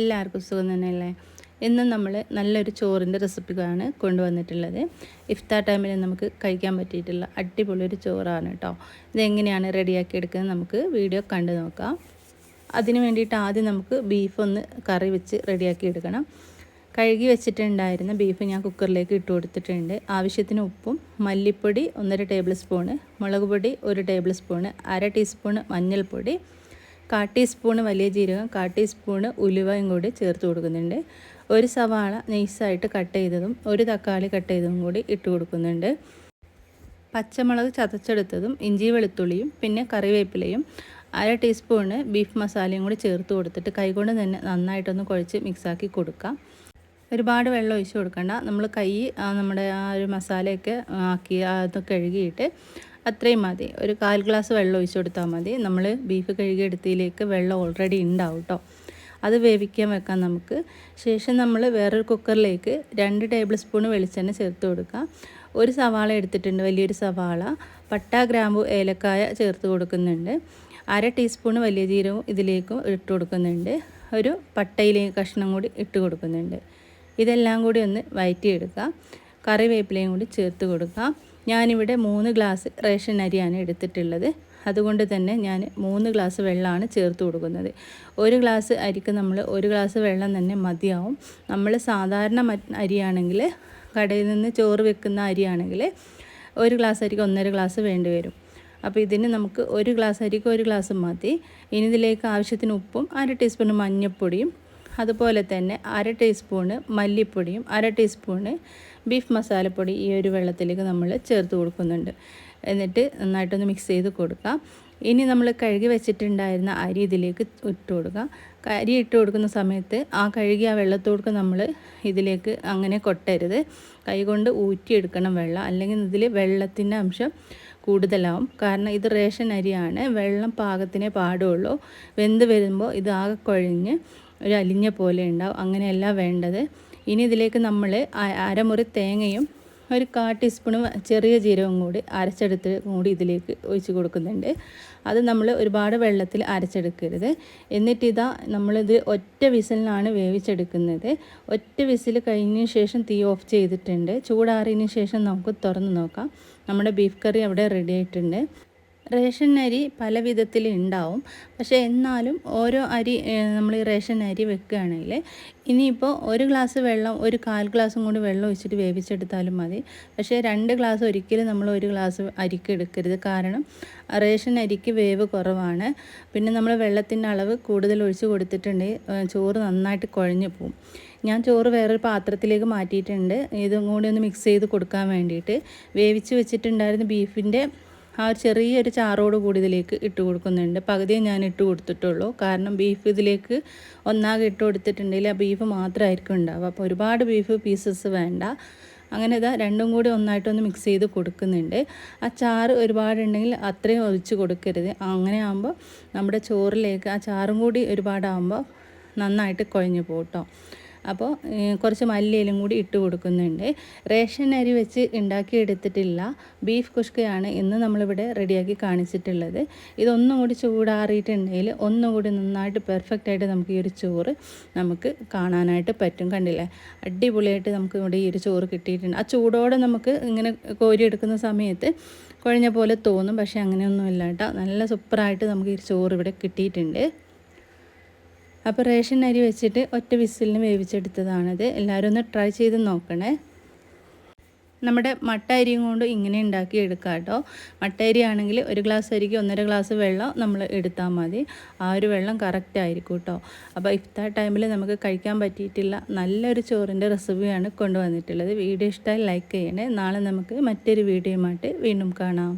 എല്ലാവർക്കും സുഖം തന്നെയല്ലേ? ഇന്ന് നമ്മൾ നല്ലൊരു ചോറിന്റെ റെസിപ്പിയാണ് കൊണ്ടുവന്നിട്ടുള്ളത്. ഇഫ്താർ ടൈമിൽ നമുക്ക് കഴിക്കാൻ പറ്റിയിട്ടുള്ള അടിപൊളി ഒരു ചോറാണ് കേട്ടോ. ഇതെങ്ങനെയാണ് റെഡിയാക്കി എടുക്കുന്നത് നമുക്ക് വീഡിയോ കണ്ടു നോക്കാം. അതിന് വേണ്ടിയിട്ട് ആദ്യം നമുക്ക് ബീഫ് ഒന്ന് കറി വെച്ച് റെഡിയാക്കി എടുക്കണം കഴുകി വെച്ചിട്ടുണ്ടായിരുന്ന ബീഫ് ഞാൻ കുക്കറിലേക്ക് ഇട്ട് കൊടുത്തിട്ടുണ്ട്. ആവശ്യത്തിന് ഉപ്പും മല്ലിപ്പൊടി ഒന്നര ടേബിൾ സ്പൂണ് മുളക് പൊടി ഒരു ടേബിൾ സ്പൂണ് അര ടീസ്പൂണ് മഞ്ഞൾപ്പൊടി കാ ടീസ്പൂണ് വലിയ ജീരകം കാ ടീസ്പൂണ് ഉലുവയും കൂടി ചേർത്ത് കൊടുക്കുന്നുണ്ട്. ഒരു സവാള നൈസായിട്ട് കട്ട് ചെയ്തതും ഒരു തക്കാളി കട്ട് ചെയ്തതും കൂടി ഇട്ട് കൊടുക്കുന്നുണ്ട്. പച്ചമുളക് ചതച്ചെടുത്തതും ഇഞ്ചി വെളുത്തുള്ളിയും പിന്നെ കറിവേപ്പിലയും അര ടീസ്പൂണ് ബീഫ് മസാലയും കൂടി ചേർത്ത് കൊടുത്തിട്ട് കൈകൊണ്ട് തന്നെ നന്നായിട്ടൊന്ന് കുഴച്ച് മിക്സാക്കി കൊടുക്കാം. ഒരുപാട് വെള്ളം ഒഴിച്ച് കൊടുക്കണ്ട. നമ്മൾ കൈ നമ്മുടെ ആ ഒരു മസാലയൊക്കെ ആക്കി അത് കഴുകിയിട്ട് അത്രയും മതി. ഒരു കാൽ ഗ്ലാസ് വെള്ളം ഒഴിച്ചു കൊടുത്താൽ മതി. നമ്മൾ ബീഫ് കഴുകിയെടുത്തതിലേക്ക് വെള്ളം ഓൾറെഡി ഉണ്ടാവും കേട്ടോ അത് വേവിക്കാൻ വെക്കാം നമുക്ക്. ശേഷം നമ്മൾ വേറൊരു കുക്കറിലേക്ക് രണ്ട് ടേബിൾ സ്പൂൺ വെളിച്ചെണ്ണ ചേർത്ത് കൊടുക്കുക ഒരു സവാള എടുത്തിട്ടുണ്ട് വലിയൊരു സവാള. പട്ട ഗ്രാമ്പു ഏലക്കായ ചേർത്ത് കൊടുക്കുന്നുണ്ട്. അര ടീസ്പൂൺ വലിയ ജീരകവും ഇതിലേക്കും ഇട്ട് കൊടുക്കുന്നുണ്ട്. ഒരു പട്ടയിലേക്ക് കഷ്ണം കൂടി ഇട്ട് കൊടുക്കുന്നുണ്ട്. ഇതെല്ലാം കൂടി ഒന്ന് വയറ്റിയെടുക്കാം. കറിവേപ്പിലയും കൂടി ചേർത്ത് കൊടുക്കാം. ഞാനിവിടെ മൂന്ന് ഗ്ലാസ് റേഷൻ അരിയാണ് എടുത്തിട്ടുള്ളത്. അതുകൊണ്ട് തന്നെ ഞാൻ മൂന്ന് ഗ്ലാസ് വെള്ളമാണ് ചേർത്ത് കൊടുക്കുന്നത്. ഒരു ഗ്ലാസ് അരിക്ക് നമ്മൾ ഒരു ഗ്ലാസ് വെള്ളം തന്നെ മതിയാവും. നമ്മൾ സാധാരണ അരിയാണെങ്കിൽ കടയിൽ നിന്ന് ചോറ് വെക്കുന്ന അരിയാണെങ്കിൽ ഒരു ഗ്ലാസ് അരിക്ക് ഒന്നര ഗ്ലാസ് വേണ്ടി വരും. അപ്പോൾ ഇതിന് നമുക്ക് ഒരു ഗ്ലാസ് അരിക്ക് ഒരു ഗ്ലാസ് മതി. ഇനി ഇതിലേക്ക് ആവശ്യത്തിന് ഉപ്പും അര ടീസ്പൂൺ മഞ്ഞൾപ്പൊടിയും അതുപോലെ തന്നെ അര ടീസ്പൂണ് മല്ലിപ്പൊടിയും അര ടീസ്പൂണ് ബീഫ് മസാലപ്പൊടി ഈ ഒരു വെള്ളത്തിലേക്ക് നമ്മൾ ചേർത്ത് കൊടുക്കുന്നുണ്ട്. എന്നിട്ട് നന്നായിട്ടൊന്ന് മിക്സ് ചെയ്ത് കൊടുക്കാം. ഇനി നമ്മൾ കഴുകി വെച്ചിട്ടുണ്ടായിരുന്ന അരി ഇതിലേക്ക് ഇട്ട് കൊടുക്കുക അരി ഇട്ട് കൊടുക്കുന്ന സമയത്ത് ആ കഴുകി ആ വെള്ളത്തോട് നമ്മൾ ഇതിലേക്ക് അങ്ങനെ കൊട്ടരുത്. കൈകൊണ്ട് ഊറ്റിയെടുക്കണം വെള്ളം. അല്ലെങ്കിൽ ഇതിൽ വെള്ളത്തിന്റെ അംശം കൂടുതലാവും. കാരണം ഇത് റേഷൻ അരിയാണ്. വെള്ളം പാകത്തിനെ പാടുള്ളൂ. വെന്ത് വരുമ്പോൾ ഇത് ആകെ കുഴഞ്ഞ് ഒരു അലിഞ്ഞ പോലെ ഉണ്ടാവും. അങ്ങനെയല്ല വേണ്ടത്. ഇനി ഇതിലേക്ക് നമ്മൾ അരമുറി തേങ്ങയും ഒരു കാ ടീസ്പൂൺ ചെറിയ ജീരകം കൂടി അരച്ചെടുത്ത് കൂടി ഇതിലേക്ക് ഒഴിച്ച് കൊടുക്കുന്നുണ്ട്. അത് നമ്മൾ ഒരുപാട് വെള്ളത്തിൽ അരച്ചെടുക്കരുത്. എന്നിട്ട് ഇതാ നമ്മളിത് ഒറ്റ വിസിലിനാണ് വേവിച്ചെടുക്കുന്നത്. ഒറ്റ വിസിൽ കഴിഞ്ഞ ശേഷം തീ ഓഫ് ചെയ്തിട്ടുണ്ട്. ചൂടാറിയതിന് ശേഷം നമുക്ക് തുറന്ന് നോക്കാം. നമ്മുടെ ബീഫ് കറി അവിടെ റെഡി ആയിട്ടുണ്ട്. റേഷൻ അരി പല വിധത്തിൽ ഉണ്ടാവും. പക്ഷേ എന്നാലും ഓരോ അരി നമ്മൾ ഈ റേഷൻ അരി വെക്കുകയാണെങ്കിൽ ഇനിയിപ്പോൾ ഒരു ഗ്ലാസ് വെള്ളം ഒരു കാൽ ഗ്ലാസും കൂടി വെള്ളം ഒഴിച്ചിട്ട് വേവിച്ചെടുത്താലും മതി. പക്ഷേ രണ്ട് ഗ്ലാസ് ഒരിക്കലും നമ്മൾ ഒരു ഗ്ലാസ് അരിക്ക് എടുക്കരുത്. കാരണം റേഷൻ അരിക്ക് വേവ് കുറവാണ്. പിന്നെ നമ്മൾ വെള്ളത്തിന്റെ അളവ് കൂടുതൽ ഒഴിച്ച് കൊടുത്തിട്ടുണ്ടെങ്കിൽ ചോറ് നന്നായിട്ട് കുഴഞ്ഞു പോകും ഞാൻ ചോറ് വേറൊരു പാത്രത്തിലേക്ക് മാറ്റിയിട്ടുണ്ട്. ഇതും കൂടി ഒന്ന് മിക്സ് ചെയ്ത് കൊടുക്കാൻ വേണ്ടിയിട്ട് വേവിച്ച് വെച്ചിട്ടുണ്ടായിരുന്ന ബീഫിന്റെ ആ ഒരു ചെറിയൊരു ചാറോട് കൂടി ഇതിലേക്ക് ഇട്ട് കൊടുക്കുന്നുണ്ട്. പകുതിയെ ഞാൻ ഇട്ട് കൊടുത്തിട്ടുള്ളൂ. കാരണം ബീഫ് ഇതിലേക്ക് ഒന്നാകെ ഇട്ട് കൊടുത്തിട്ടുണ്ടെങ്കിൽ ആ ബീഫ് മാത്രമായിരിക്കും ഉണ്ടാവുക. അപ്പോൾ ഒരുപാട് ബീഫ് പീസസ് വേണ്ട. അങ്ങനെ ഇതാ രണ്ടും കൂടി ഒന്നായിട്ടൊന്ന് മിക്സ് ചെയ്ത് കൊടുക്കുന്നുണ്ട്. ആ ചാറ് ഒരുപാടുണ്ടെങ്കിൽ അത്രയും ഒഴിച്ച് കൊടുക്കരുത്. അങ്ങനെ ആകുമ്പോൾ നമ്മുടെ ചോറിലേക്ക് ആ ചാറും കൂടി ഒരുപാടാകുമ്പോൾ നന്നായിട്ട് കുഴഞ്ഞു പോട്ടോ അപ്പോൾ കുറച്ച് മല്ലിയിലും കൂടി ഇട്ട് കൊടുക്കുന്നുണ്ട്. റേഷൻ അരി വെച്ച് ഉണ്ടാക്കിയെടുത്തിട്ടില്ല. ബീഫ് കുഷ്കയാണ് ഇന്ന് നമ്മളിവിടെ റെഡിയാക്കി കാണിച്ചിട്ടുള്ളത്. ഇതൊന്നും കൂടി ചൂടാറിയിട്ടുണ്ടെങ്കിൽ ഒന്നും കൂടി നന്നായിട്ട് പെർഫെക്റ്റ് ആയിട്ട് നമുക്ക് ഈ ഒരു ചോറ് നമുക്ക് കാണാനായിട്ട് പറ്റും. കണ്ടില്ലേ? അടിപൊളിയായിട്ട് നമുക്ക് ഇവിടെ ഈ ഒരു ചോറ് കിട്ടിയിട്ടുണ്ട്. ആ ചൂടോടെ നമുക്ക് ഇങ്ങനെ കോരിയെടുക്കുന്ന സമയത്ത് കുഴഞ്ഞ പോലെ തോന്നും. പക്ഷേ അങ്ങനെയൊന്നുമില്ല കേട്ടോ. നല്ല സൂപ്പറായിട്ട് നമുക്ക് ഈ ചോറ് ഇവിടെ കിട്ടിയിട്ടുണ്ട്. അപ്പോൾ റേഷൻ അരി വെച്ചിട്ട് ഒറ്റ വിസിലിന് വേവിച്ചെടുത്തതാണത്. എല്ലാവരും ഒന്ന് ട്രൈ ചെയ്ത് നോക്കണേ. നമ്മുടെ മട്ട അരിയും കൊണ്ട് ഇങ്ങനെ ഉണ്ടാക്കി എടുക്കാം കേട്ടോ. മട്ട അരി ആണെങ്കിൽ ഒരു ഗ്ലാസ് അരിക്ക് ഒന്നര ഗ്ലാസ് വെള്ളം നമ്മൾ എടുത്താൽ മതി. ആ ഒരു വെള്ളം കറക്റ്റ് ആയിരിക്കും കേട്ടോ. അപ്പോൾ ഇഫ്താർ ടൈമിൽ നമുക്ക് കഴിക്കാൻ പറ്റിയിട്ടില്ല നല്ലൊരു ചോറിന്റെ റെസിപ്പിയാണ് കൊണ്ടുവന്നിട്ടുള്ളത്. വീഡിയോ ഇഷ്ടമായി ലൈക്ക് ചെയ്യണേ. നാളെ നമുക്ക് മറ്റൊരു വീഡിയോയുമായിട്ട് വീണ്ടും കാണാം.